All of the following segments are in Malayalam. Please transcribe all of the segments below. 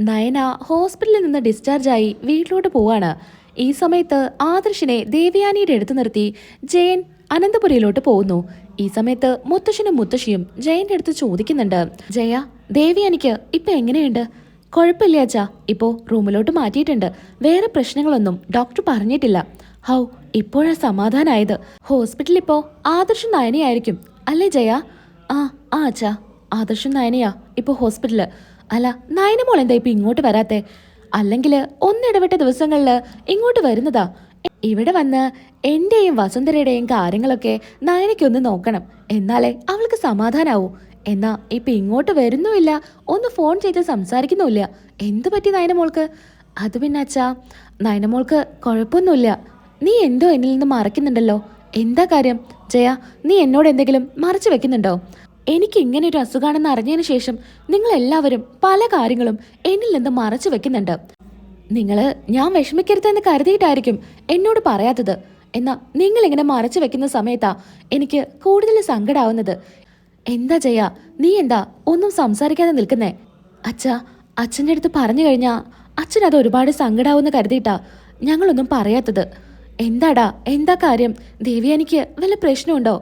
നയന ഹോസ്പിറ്റലിൽ നിന്ന് ഡിസ്ചാർജായി വീട്ടിലോട്ട് പോവാണ്. ഈ സമയത്ത് ആദർശിനെ ദേവയാനിയുടെ അടുത്ത് നിർത്തി ജയൻ അനന്തപുരയിലോട്ട് പോകുന്നു. ഈ സമയത്ത് മുത്തശ്ശനും മുത്തശ്ശിയും ജയന്റെ അടുത്ത് ചോദിക്കുന്നുണ്ട്. ജയ ദേവയാനിക്ക് ഇപ്പൊ എങ്ങനെയുണ്ട്? കുഴപ്പമില്ല അച്ഛാ. ഇപ്പോ റൂമിലോട്ട് മാറ്റിയിട്ടുണ്ട്. വേറെ പ്രശ്നങ്ങളൊന്നും ഡോക്ടർ പറഞ്ഞിട്ടില്ല. ഹൗ ഇപ്പോഴാ സമാധാനായത്. ഹോസ്പിറ്റലിൽ ഇപ്പോ ആദർശം നയനയായിരിക്കും അല്ലേ ജയ? ആ ആ അച്ഛാ. ആദർശം നയനയാ ഇപ്പോ ഹോസ്പിറ്റലിൽ അല്ല നയനമോൾ എന്താ ഇപ്പൊ ഇങ്ങോട്ട് വരാത്തേ? അല്ലെങ്കിൽ ഒന്നിടവിട്ട ദിവസങ്ങളിൽ ഇങ്ങോട്ട് വരുന്നതാ. ഇവിടെ വന്ന് എന്റെയും വസുന്ധരയുടെയും കാര്യങ്ങളൊക്കെ നയനയ്ക്കൊന്ന് നോക്കണം. എന്നാലേ അവൾക്ക് സമാധാനാവൂ. എന്നാ ഇപ്പൊ ഇങ്ങോട്ട് വരുന്നുമില്ല ഒന്ന് ഫോൺ ചെയ്ത് സംസാരിക്കുന്നുമില്ല. എന്തു പറ്റി നയനമോൾക്ക്? അത് പിന്നെ അച്ഛാ നയനമോൾക്ക് കുഴപ്പമൊന്നുമില്ല. നീ എന്തോ എന്നിൽ നിന്ന് മറക്കുന്നുണ്ടല്ലോ. എന്താ കാര്യം? ജയ നീ എന്നോട് എന്തെങ്കിലും മറച്ചു വെക്കുന്നുണ്ടോ? എനിക്ക് ഇങ്ങനെ ഒരു അസുഖാണെന്ന് അറിഞ്ഞതിന് ശേഷം നിങ്ങൾ എല്ലാവരും പല കാര്യങ്ങളും എന്നിൽ നിന്ന് മറച്ചു വെക്കുന്നുണ്ട്. നിങ്ങൾ ഞാൻ വിഷമിക്കരുതെന്ന് കരുതിയിട്ടായിരിക്കും എന്നോട് പറയാത്തത്. എന്നാ നിങ്ങൾ ഇങ്ങനെ മറച്ചു വെക്കുന്ന സമയത്താ എനിക്ക് കൂടുതൽ സങ്കടാവുന്നത്. എന്താ ചെയ്യാ നീ എന്താ ഒന്നും സംസാരിക്കാതെ നിൽക്കുന്നേ? അച്ഛാ അച്ഛന്റെ അടുത്ത് പറഞ്ഞു കഴിഞ്ഞാ അച്ഛൻ അത് ഒരുപാട് സങ്കടാവുമെന്ന് കരുതിയിട്ടാ ഞങ്ങളൊന്നും പറയാത്തത്. എന്താടാ എന്താ കാര്യം? ദേവി എനിക്ക് വല്ല പ്രശ്നമുണ്ടോ?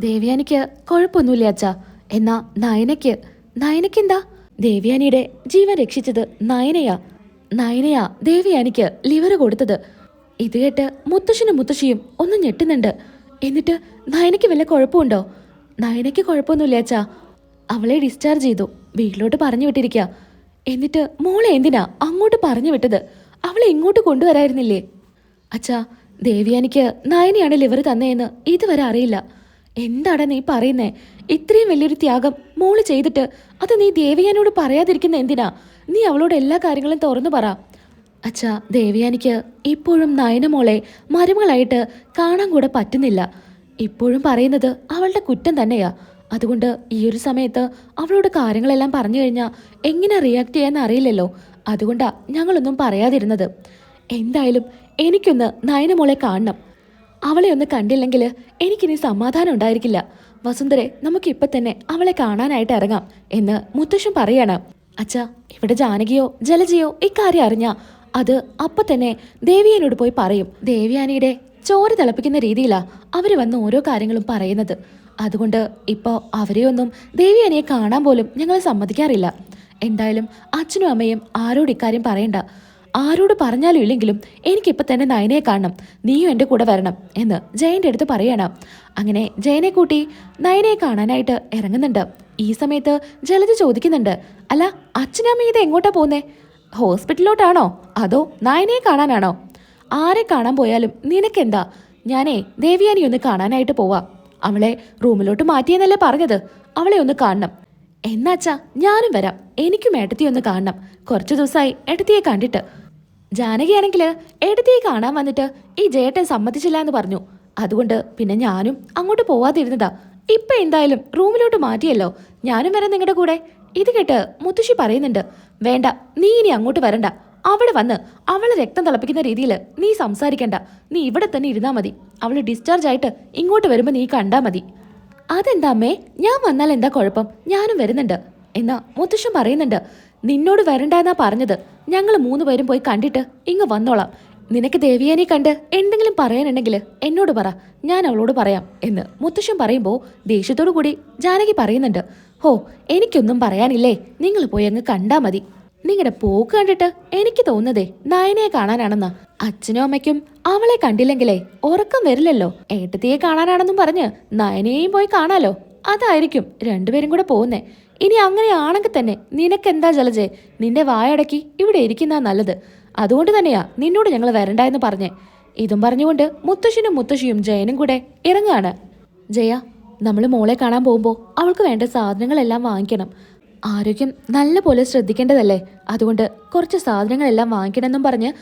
ദേവയാനിക്ക് കുഴപ്പമൊന്നുമില്ല അച്ഛാ. എന്നാ നയനയ്ക്ക്? നയനയ്ക്കെന്താ? ദേവ്യാനിയുടെ ജീവൻ രക്ഷിച്ചത് നയനയാ. നയനയാ ദേവ്യാനിക്ക് ലിവർ കൊടുത്തത്. ഇത് കേട്ട് മുത്തശ്ശനും മുത്തശ്ശിയും ഒന്ന് ഞെട്ടുന്നുണ്ട്. എന്നിട്ട് നയനയ്ക്ക് വല്ല കുഴപ്പമുണ്ടോ? നയനയ്ക്ക് കുഴപ്പമൊന്നുമില്ല അച്ഛാ. അവളെ ഡിസ്ചാർജ് ചെയ്തു. വീട്ടിലോട്ട് പറഞ്ഞു വിട്ടിരിക്കുക എന്നിട്ട് മോളെ എന്തിനാ അങ്ങോട്ട് പറഞ്ഞു വിട്ടത്? അവളെ ഇങ്ങോട്ട് കൊണ്ടുവരായിരുന്നില്ലേ? അച്ഛാ ദേവിയാനിക്ക് നയനയാണ് ലിവർ തന്നെയെന്ന് ഇതുവരെ അറിയില്ല. എന്താടാ നീ പറയുന്നേ? ഇത്രയും വലിയൊരു ത്യാഗം മോൾ ചെയ്തിട്ട് അത് നീ ദേവിയാനോട് പറയാതിരിക്കുന്ന എന്തിനാ? നീ അവളോട് എല്ലാ കാര്യങ്ങളും തുറന്നു പറ. അച്ഛാ ദേവിയാനിക്ക് ഇപ്പോഴും നയനമോളെ മരുമകളായിട്ട് കാണാൻ കൂടെ പറ്റുന്നില്ല. ഇപ്പോഴും പറയുന്നത് അവളുടെ കുറ്റം തന്നെയാ. അതുകൊണ്ട് ഈ ഒരു സമയത്ത് അവളോട് കാര്യങ്ങളെല്ലാം പറഞ്ഞു കഴിഞ്ഞാൽ എങ്ങനെ റിയാക്ട് ചെയ്യാൻ അറിയില്ലല്ലോ. അതുകൊണ്ടാ ഞങ്ങളൊന്നും പറയാതിരുന്നത്. എന്തായാലും എനിക്കൊന്ന് നയനമോളെ കാണണം. അവളെ ഒന്ന് കണ്ടില്ലെങ്കിൽ എനിക്കിനി സമാധാനം ഉണ്ടായിരിക്കില്ല. വസുന്ധരെ നമുക്ക് ഇപ്പൊ തന്നെ അവളെ കാണാനായിട്ട് ഇറങ്ങാം എന്ന് മുത്തശ്ശൻ പറയാണ്. അച്ഛ ഇവിടെ ജാനകിയോ ജലജയോ ഇക്കാര്യം അറിഞ്ഞ അത് അപ്പൊ തന്നെ ദേവിയാനോട് പോയി പറയും. ദേവിയാനിയുടെ ചോര തിളപ്പിക്കുന്ന രീതിയിലാ അവർ വന്ന് ഓരോ കാര്യങ്ങളും പറയുന്നത്. അതുകൊണ്ട് ഇപ്പോ അവരെയൊന്നും ദേവിയാനിയെ കാണാൻ പോലും ഞങ്ങൾ സമ്മതിക്കാറില്ല. എന്തായാലും അച്ഛനും അമ്മയും ആരോട് ഇക്കാര്യം പറയണ്ട. ആരോട് പറഞ്ഞാലും ഇല്ലെങ്കിലും എനിക്കിപ്പോൾ തന്നെ നയനയെ കാണണം. നീയും എന്റെ കൂടെ വരണം എന്ന് ജയന്റെ അടുത്ത് പറയണം. അങ്ങനെ ജയനെ കൂട്ടി നയനയെ കാണാനായിട്ട് ഇറങ്ങുന്നുണ്ട്. ഈ സമയത്ത് ജലജ ചോദിക്കുന്നുണ്ട്. അല്ല അച്ഛനമ്മ ഇത് എങ്ങോട്ടാ പോന്നേ ഹോസ്പിറ്റലിലോട്ടാണോ? അതോ നയനയെ കാണാനാണോ? ആരെ കാണാൻ പോയാലും നിനക്കെന്താ? ഞാനേ ദേവിയാനി ഒന്ന് കാണാനായിട്ട് പോവാ. അവളെ റൂമിലോട്ട് മാറ്റിയെന്നല്ലേ പറഞ്ഞത്. അവളെ ഒന്ന് കാണണം. എന്നാച്ചാ ഞാനും വരാം. എനിക്കും ഏട്ടത്തിയെ ഒന്ന് കാണണം. കുറച്ചു ദിവസമായി ഏട്ടത്തിയെ കണ്ടിട്ട്. ജാനകിയാണെങ്കിൽ എടുത്തേ കാണാൻ വന്നിട്ട് ഈ ജേട്ടൻ സമ്മതിച്ചില്ല എന്ന് പറഞ്ഞു. അതുകൊണ്ട് പിന്നെ ഞാനും അങ്ങോട്ട് പോവാതിരുന്നതാ. ഇപ്പൊ എന്തായാലും റൂമിലോട്ട് മാറ്റിയല്ലോ. ഞാനും വരാം നിങ്ങളുടെ കൂടെ. ഇത് കേട്ട് മുത്തശ്ശി പറയുന്നുണ്ട് വേണ്ട നീ ഇനി അങ്ങോട്ട് വരണ്ട. അവിടെ വന്ന് അവളെ രക്തം തിളപ്പിക്കുന്ന രീതിയിൽ നീ സംസാരിക്കണ്ട. നീ ഇവിടെ തന്നെ ഇരുന്നാ മതി. അവൾ ഡിസ്ചാർജ് ആയിട്ട് ഇങ്ങോട്ട് വരുമ്പോൾ നീ കണ്ടാ മതി. അതെന്താ അമ്മേ? ഞാൻ വന്നാൽ എന്താ കുഴപ്പം? ഞാനും വരുന്നുണ്ട്. എന്നാ മുത്തശ്ശൻ പറയുന്നുണ്ട് നിന്നോട് വരണ്ടെന്നാ പറഞ്ഞത്. ഞങ്ങൾ മൂന്ന് പേരും പോയി കണ്ടിട്ട് ഇങ്ങ് വന്നോളാം. നിനക്ക് ദേവിയാനെ കണ്ട് എന്തെങ്കിലും പറയാനുണ്ടെങ്കിൽ എന്നോട് പറ. ഞാൻ അവളോട് പറയാം എന്ന് മുത്തശ്ശൻ പറയുമ്പോൾ ദേഷ്യത്തോടു കൂടി ജാനകി പറയുന്നുണ്ട്. ഹോ എനിക്കൊന്നും പറയാനില്ലേ. നിങ്ങൾ പോയി അങ്ങ് കണ്ടാ മതി. നിങ്ങളുടെ പോക്ക് കണ്ടിട്ട് എനിക്ക് തോന്നുന്നതേ നയനയെ കാണാനാണെന്ന്. അച്ഛനും അമ്മയ്ക്കും അവളെ കണ്ടില്ലെങ്കിലേ ഉറക്കം വരില്ലല്ലോ. ഏട്ടത്തിയെ കാണാനാണെന്നും പറഞ്ഞ് നയനയെയും പോയി കാണാലോ. അതായിരിക്കും രണ്ടുപേരും കൂടെ പോകുന്നേ ഇനി അങ്ങനെയാണെങ്കിൽ തന്നെ നിനക്കെന്താ ജലജെ? നിന്റെ വായടക്കി ഇവിടെ ഇരിക്കുന്ന നല്ലത്. അതുകൊണ്ട് തന്നെയാ നിന്നോട് ഞങ്ങൾ വരണ്ട എന്ന് പറഞ്ഞേ. ഇതും പറഞ്ഞുകൊണ്ട് മുത്തശ്ശനും മുത്തശ്ശിയും ജയനും കൂടെ ഇറങ്ങുകയാണ് ജയ നമ്മൾ മോളെ കാണാൻ പോകുമ്പോൾ അവൾക്ക് വേണ്ട സാധനങ്ങളെല്ലാം വാങ്ങിക്കണം. ആരോഗ്യം നല്ല പോലെ ശ്രദ്ധിക്കേണ്ടതല്ലേ? അതുകൊണ്ട് കുറച്ച് സാധനങ്ങളെല്ലാം വാങ്ങിക്കണമെന്നും പറഞ്ഞ്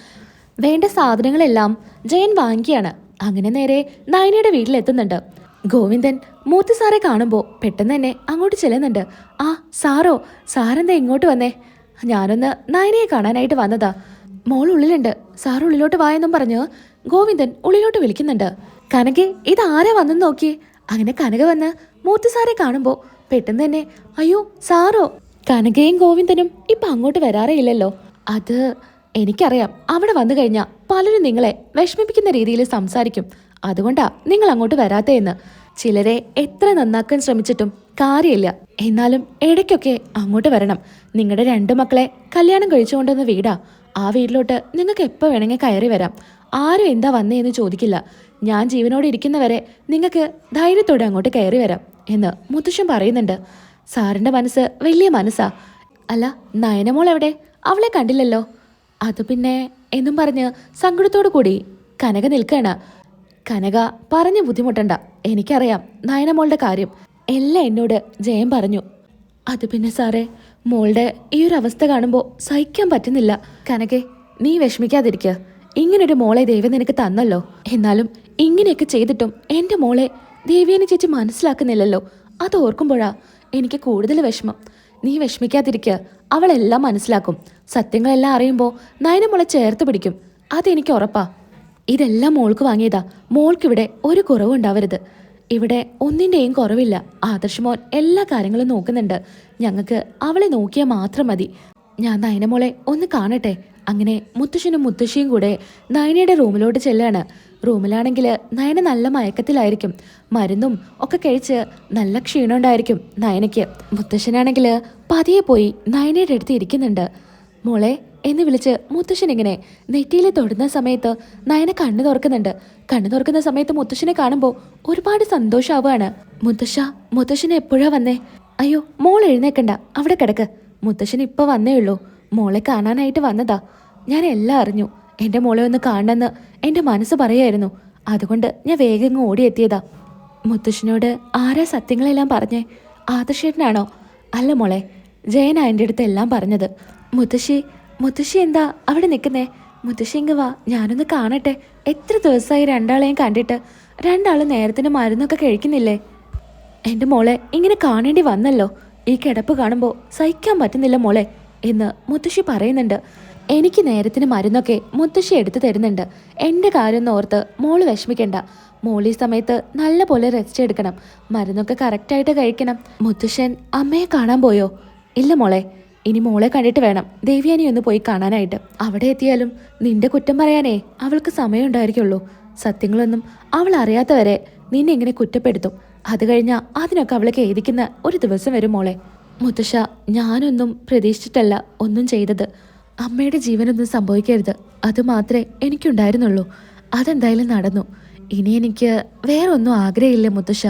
വേണ്ട സാധനങ്ങളെല്ലാം ജയൻ വാങ്ങിക്കുകയാണ്. അങ്ങനെ നേരെ നയനയുടെ വീട്ടിലെത്തുന്നുണ്ട്. ഗോവിന്ദൻ മൂത്ത സാറെ കാണുമ്പോൾ പെട്ടെന്ന് തന്നെ അങ്ങോട്ട് ചെല്ലുന്നുണ്ട്. ആ സാറോ സാറെന്താ ഇങ്ങോട്ട് വന്നേ? ഞാനൊന്ന് നയനയെ കാണാനായിട്ട് വന്നതാ. മോൾ ഉള്ളിലുണ്ട്. സാർ ഉള്ളിലോട്ട് വായെന്നും പറഞ്ഞ് ഗോവിന്ദൻ ഉള്ളിലോട്ട് വിളിക്കുന്നുണ്ട്. കനകെ ഇതാരാ വന്നെന്ന് നോക്കിയേ? അങ്ങനെ കനക വന്ന് മൂത്ത സാറെ കാണുമ്പോൾ പെട്ടെന്ന് തന്നെ അയ്യോ സാറോ. കനകയും ഗോവിന്ദനും ഇപ്പൊ അങ്ങോട്ട് വരാറേ ഇല്ലല്ലോ. അത് എനിക്കറിയാം. അവിടെ വന്നു കഴിഞ്ഞാൽ പലരും നിങ്ങളെ വിഷമിപ്പിക്കുന്ന രീതിയിൽ സംസാരിക്കും. അതുകൊണ്ടാ നിങ്ങൾ അങ്ങോട്ട് വരാത്തേന്ന് ചിലരെ എത്ര നന്നാക്കാൻ ശ്രമിച്ചിട്ടും കാര്യമില്ല. എന്നാലും ഇടയ്ക്കൊക്കെ അങ്ങോട്ട് വരണം. നിങ്ങളുടെ രണ്ടു മക്കളെ കല്യാണം കഴിച്ചുകൊണ്ടുവന്ന വീടാ. ആ വീട്ടിലോട്ട് നിങ്ങൾക്ക് എപ്പോൾ വേണമെങ്കിൽ കയറി വരാം. ആരും എന്താ വന്നേ എന്ന് ചോദിക്കില്ല. ഞാൻ ജീവനോടെ ഇരിക്കുന്നവരെ നിങ്ങൾക്ക് ധൈര്യത്തോടെ അങ്ങോട്ട് കയറി വരാം എന്ന് മുത്തശ്ശൻ പറയുന്നുണ്ട്. സാറിന്റെ മനസ്സ് വലിയ മനസ്സാ. അല്ല നയനമോൾ എവിടെ? അവളെ കണ്ടില്ലല്ലോ. അത് പിന്നെ എന്നും പറഞ്ഞ് സങ്കടത്തോടു കൂടി കനക നിൽക്കാണ് കനക പറഞ്ഞു ബുദ്ധിമുട്ടണ്ട. എനിക്കറിയാം. നയനമോളുടെ കാര്യം. എല്ലാം എന്നോട് ജയം പറഞ്ഞു. അത് പിന്നെ സാറേ മോളുടെ ഈ ഒരു അവസ്ഥ കാണുമ്പോൾ സഹിക്കാൻ പറ്റുന്നില്ല. കനകെ നീ വിഷമിക്കാതിരിക്കുക ഇങ്ങനൊരു മോളെ ദൈവം നിനക്ക് തന്നല്ലോ. എന്നാലും ഇങ്ങനെയൊക്കെ ചെയ്തിട്ടും എന്റെ മോളെ ദേവിയനെ ചേച്ചി മനസ്സിലാക്കുന്നില്ലല്ലോ. അത് ഓർക്കുമ്പോഴാ എനിക്ക് കൂടുതൽ വിഷമം. നീ വിഷമിക്കാതിരിക്കുക അവളെല്ലാം മനസ്സിലാക്കും. സത്യങ്ങളെല്ലാം അറിയുമ്പോൾ നയനമോളെ ചേർത്ത് പിടിക്കും. അതെനിക്ക് ഉറപ്പാ. ഇതെല്ലാം മോൾക്ക് വാങ്ങിയതാ. മോൾക്കിവിടെ ഒരു കുറവും ഉണ്ടാവരുത്. ഇവിടെ ഒന്നിന്റെയും കുറവില്ല. ആദർശമോൻ എല്ലാ കാര്യങ്ങളും നോക്കുന്നുണ്ട്. ഞങ്ങൾക്ക് അവളെ നോക്കിയാൽ മാത്രം മതി. ഞാൻ നയനമോളെ ഒന്ന് കാണട്ടെ. അങ്ങനെ മുത്തശ്ശനും മുത്തശ്ശിയും കൂടെ നയനയുടെ റൂമിലോട്ട് ചെല്ലാണ്. റൂമിലാണെങ്കിൽ നയന നല്ല മയക്കത്തിലായിരിക്കും. മരുന്നും ഒക്കെ കഴിച്ച് നല്ല ക്ഷീണമുണ്ടായിരിക്കും നയനയ്ക്ക്. മുത്തശ്ശനാണെങ്കിൽ പതിയെ പോയി നയനയുടെ അടുത്ത് ഇരിക്കുന്നുണ്ട്. മോളെ എന്ന് വിളിച്ച് മുത്തശ്ശൻ ഇങ്ങനെ നെറ്റിയിൽ തൊടുന്ന സമയത്ത് നയന കണ്ണു തുറക്കുന്നുണ്ട്. കണ്ണു തുറക്കുന്ന സമയത്ത് മുത്തശ്ശനെ കാണുമ്പോൾ ഒരുപാട് സന്തോഷമാവുകയാണ് മുത്തശ്ശ മുത്തശ്ശനെ എപ്പോഴാ വന്നേ? അയ്യോ മോൾ എഴുന്നേക്കണ്ട. അവിടെ കിടക്ക്. മുത്തശ്ശൻ ഇപ്പൊ വന്നേ ഉള്ളൂ. മോളെ കാണാനായിട്ട് വന്നതാ. ഞാൻ എല്ലാം അറിഞ്ഞു. എന്റെ മോളെ ഒന്ന് കാണണമെന്ന് എന്റെ മനസ്സ് പറയായിരുന്നു. അതുകൊണ്ട് ഞാൻ വേഗം ഓടിയെത്തിയതാ. മുത്തശ്ശനോട് ആരാ സത്യങ്ങളെല്ലാം പറഞ്ഞേ? ആദർശേട്ടനാണോ? അല്ല മോളെ ജയനാ എന്റെ അടുത്ത് എല്ലാം പറഞ്ഞത്. മുത്തശ്ശി മുത്തശ്ശി എന്താ അവിടെ നിൽക്കുന്നേ? മുത്തശ്ശി ഇങ്ങ് വാ ഞാനൊന്ന് കാണട്ടെ. എത്ര ദിവസമായി രണ്ടാളെയും കണ്ടിട്ട് രണ്ടാളും നേരത്തിന് മരുന്നൊക്കെ കഴിക്കുന്നില്ലേ? എന്റെ മോളെ ഇങ്ങനെ കാണേണ്ടി വന്നല്ലോ. ഈ കിടപ്പ് കാണുമ്പോൾ സഹിക്കാൻ പറ്റുന്നില്ല മോളെ എന്ന് മുത്തശ്ശി പറയുന്നുണ്ട്. എനിക്ക് നേരത്തിന് മരുന്നൊക്കെ മുത്തശ്ശി എടുത്തു തരുന്നുണ്ട്. എന്റെ കാര്യം ഓർത്ത് മോൾ വിഷമിക്കണ്ട. ഈ സമയത്ത് നല്ല പോലെ റെസ്റ്റ് എടുക്കണം. മരുന്നൊക്കെ കറക്റ്റായിട്ട് കഴിക്കണം. മുത്തശ്ശൻ അമ്മയെ കാണാൻ പോയോ? ഇല്ല മോളെ. ഇനി മോളെ കണ്ടിട്ട് വേണം. ദേവ്യാനി ഒന്ന് പോയി കാണാനായിട്ട്. അവിടെ എത്തിയാലും നിന്റെ കുറ്റം പറയാനേ അവൾക്ക് സമയം ഉണ്ടായിരിക്കുള്ളൂ സത്യങ്ങളൊന്നും അവൾ അറിയാത്തവരെ നിന്നെ ഇങ്ങനെ കുറ്റപ്പെടുത്തും. അത് കഴിഞ്ഞാൽ അതിനൊക്കെ അവളെ ഖേദിക്കുന്ന ഒരു ദിവസം വരും മോളെ. മുത്തശ്ശ ഞാനൊന്നും പ്രതീക്ഷിച്ചിട്ടല്ല ഒന്നും ചെയ്തത്. അമ്മയുടെ ജീവനൊന്നും സംഭവിക്കരുത്. അത് മാത്രമേ എനിക്കുണ്ടായിരുന്നുള്ളൂ. അതെന്തായാലും നടന്നു. ഇനി എനിക്ക് വേറെ ഒന്നും ആഗ്രഹമില്ല മുത്തശ്ശ.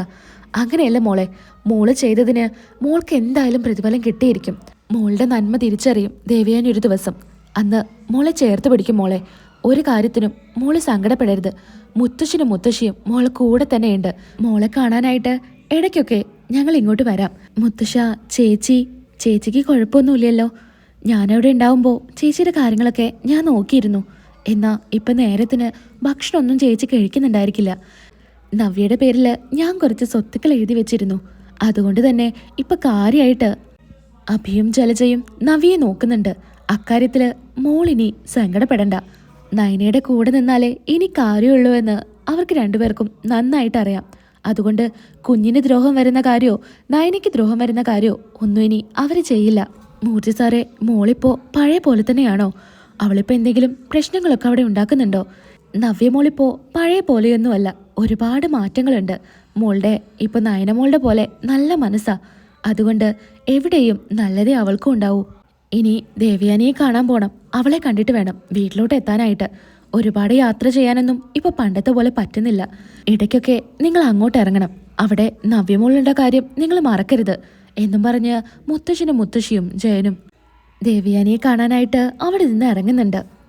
അങ്ങനെയല്ല മോളെ. മോൾ ചെയ്തതിന് മോൾക്ക് എന്തായാലും പ്രതിഫലം കിട്ടിയിരിക്കും. മോളുടെ നന്മ തിരിച്ചറിയും ദേവയാനി ഒരു ദിവസം. അന്ന് മോളെ ചേർത്ത് പിടിക്കും മോളെ. ഒരു കാര്യത്തിനും മോൾ സങ്കടപ്പെടരുത്. മുത്തശ്ശനും മുത്തശ്ശിയും മോളെ കൂടെ തന്നെയുണ്ട്. മോളെ കാണാനായിട്ട് ഇടയ്ക്കൊക്കെ ഞങ്ങൾ ഇങ്ങോട്ട് വരാം. മുത്തശ്ശ ചേച്ചി ചേച്ചിക്ക് കുഴപ്പമൊന്നുമില്ലല്ലോ. ഞാനവിടെ ഉണ്ടാവുമ്പോൾ ചേച്ചിയുടെ കാര്യങ്ങളൊക്കെ ഞാൻ നോക്കിയിരുന്നു. എന്നാൽ ഇപ്പം നേരത്തിന് ഭക്ഷണമൊന്നും ചേച്ചി കഴിക്കുന്നുണ്ടായിരിക്കില്ല. നവ്യയുടെ പേരിൽ ഞാൻ കുറച്ച് സ്വത്തുക്കൾ എഴുതി വെച്ചിരുന്നു. അതുകൊണ്ട് തന്നെ ഇപ്പം കാര്യമായിട്ട് അഭിയും ജലജയും നവിയെ നോക്കുന്നുണ്ട്. അക്കാര്യത്തിൽ മോളിനി സങ്കടപ്പെടണ്ട. നയനയുടെ കൂടെ നിന്നാലേ ഇനി കാര്യമുള്ളൂ എന്ന് അവർക്ക് രണ്ടുപേർക്കും നന്നായിട്ട് അറിയാം. അതുകൊണ്ട് കുഞ്ഞിന് ദ്രോഹം വരുന്ന കാര്യോ നയനയ്ക്ക് ദ്രോഹം വരുന്ന കാര്യോ ഒന്നും ഇനി അവർ ചെയ്യില്ല. മൂർത്തി സാറെ മോളിപ്പോ പഴയ പോലെ തന്നെയാണോ? അവളിപ്പോ എന്തെങ്കിലും പ്രശ്നങ്ങളൊക്കെ അവിടെ ഉണ്ടാക്കുന്നുണ്ടോ? നവ്യ മോളിപ്പോ പഴയ പോലെയൊന്നുമല്ല. ഒരുപാട് മാറ്റങ്ങളുണ്ട്. മോളുടെ ഇപ്പൊ നയനമോളുടെ പോലെ നല്ല മനസ്സാ. അതുകൊണ്ട് എവിടെയും നല്ലതേ അവൾക്കും ഉണ്ടാവൂ. ഇനി ദേവയാനിയെ കാണാൻ പോണം. അവളെ കണ്ടിട്ട് വേണം വീട്ടിലോട്ട് എത്താനായിട്ട്. ഒരുപാട് യാത്ര ചെയ്യാനൊന്നും ഇപ്പൊ പണ്ടത്തെ പോലെ പറ്റുന്നില്ല. ഇടയ്ക്കൊക്കെ നിങ്ങൾ അങ്ങോട്ട് ഇറങ്ങണം. അവിടെ നവ്യമോളുടെ കാര്യം നിങ്ങൾ മറക്കരുത് എന്നും പറഞ്ഞ് മുത്തശ്ശനും മുത്തശ്ശിയും ജയനും ദേവിയാനിയെ കാണാനായിട്ട് അവിടെ നിന്ന് ഇറങ്ങുന്നുണ്ട്.